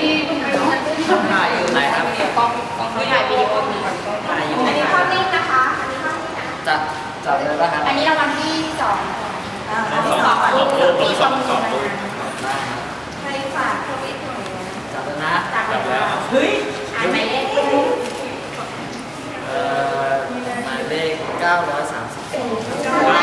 พี่พี่ไหนครับมีถ่ายวิดีโอมีอันนี้ภาพนิ่งนะคะอันนี้ภาพนิ่งนะจับจับเลยป่ะครับอันนี้รางวัลที่สองอันที่สองรูปผมสองสองรูปใครฝากทวิดหน่อยจับแล้วนะจับแล้วอ่านหมายเลข เอ่อหมายเลข930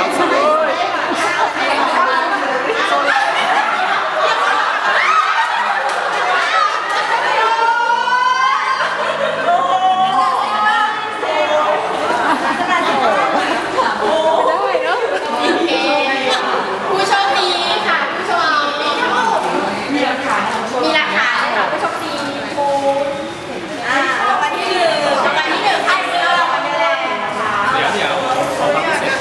ผู้โชคดีค่ะผู้โชคดีมีหลักฐานมีหลักฐานค่ะผู้โชคดีปูอ่ารางวัลที่หนึ่งรางวัลที่หนึ่งใครซื้อรางวัลที่แรกนะคะ เดี๋ยวเดี๋ยวขอความพิเศษ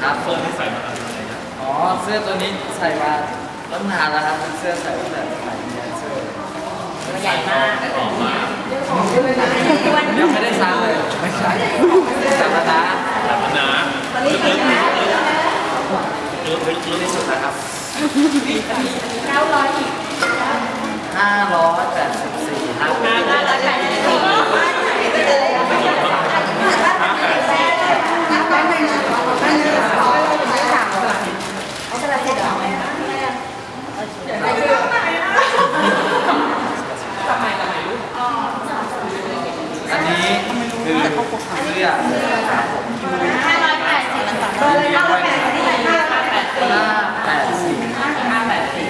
ครับ เฟิร์นที่ใส่มาอะไรนะ อ๋อ เสื้อตัวนี้ใส่ มาตั้งนานแล้วครับเสื้อใส่ตั้งแต่สมัยเรียนเสื้อใหญ่มากออกมายังไม่ได้ซักเลยไม่ใช่จับแล้วนะแต่มันหนาลึกลึกลึกลึกลึกที่สุดนะครับ เก้าร้อยอีก 584ครับ ห้าร้อยแปดสิบสี่ อันนี้คือเสื้อครับผมห้าร้อยแปดสิบเบอร์เลยห้าร้อยแปดสิบห้าร้อยแปดสิบห้าแปดสี่ห้าแปดสิบ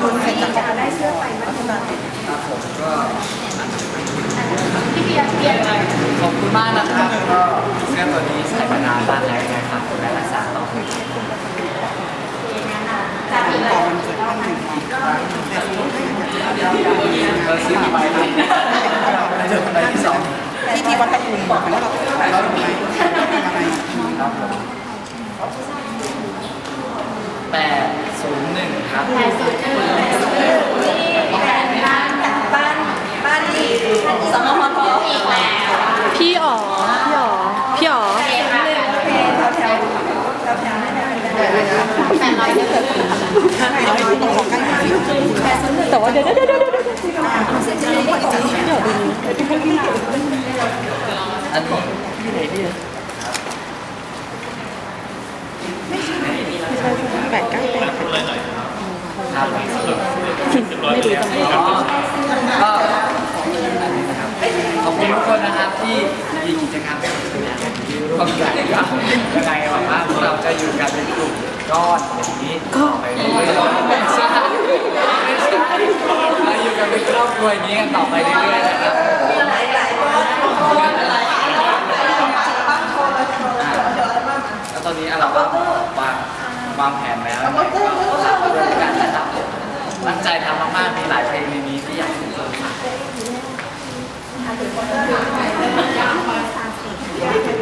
คุณใครจะได้เสื้อไปพัฒนาครับผมก็พี่เบียร์เบียร์อะไรขอบคุณมากนะครับก็เสื้อตัวนี้ใส่มานานมากแล้วนะครับดูแลรักษาต่อไปจากอีกต่อมันเกิดขึ้นหนึ่งวันเราซื้อกี่ใบครับในเดือนใบที่สอง ที่ที่วัดตะกุงบอกแล้วเราเราทำไมทำอะไร ครับผมแปดศู นย์หนึ่งครับแปดศูนย์หนึ่งที่แปดบ้านบ้านบ้านที่สมมติอีกแล้วพี่อ๋อพี่อ๋อพี่อ๋อเจ็ดค่ะแถวแถวแถวไม่ได้แปดร้อยหนึ่งเราให้ตรงของกันที่แต่ว่าเดี๋ยวเดี๋ยวเดี๋ยวเดี๋ยวอันนี้ แปดเก้าแปด พูดอะไรหน่อย ครับ เรียบร้อยแล้วอ๋อก็ขอบคุณทุกคนนะครับที่มีกิจกรรมร่วมกันก็ยังไงหวังว่าพวกเราจะอยู่กันเป็นกลุ่มก้อนอย่างนี้ต่อไปเรื่อยๆไม่ใช่ไม่ใช่เราอยู่กันเป็นครอบครัวอย่างนี้กันต่อไปเรื่อยๆนะครับแล้วตอนนี้เราก็วางวางแผนแล้วด้วยกันนะครับ ตั้งใจทำมากๆมีหลายเพลงในนี้ที่อยากให้ทุกคนฟังให้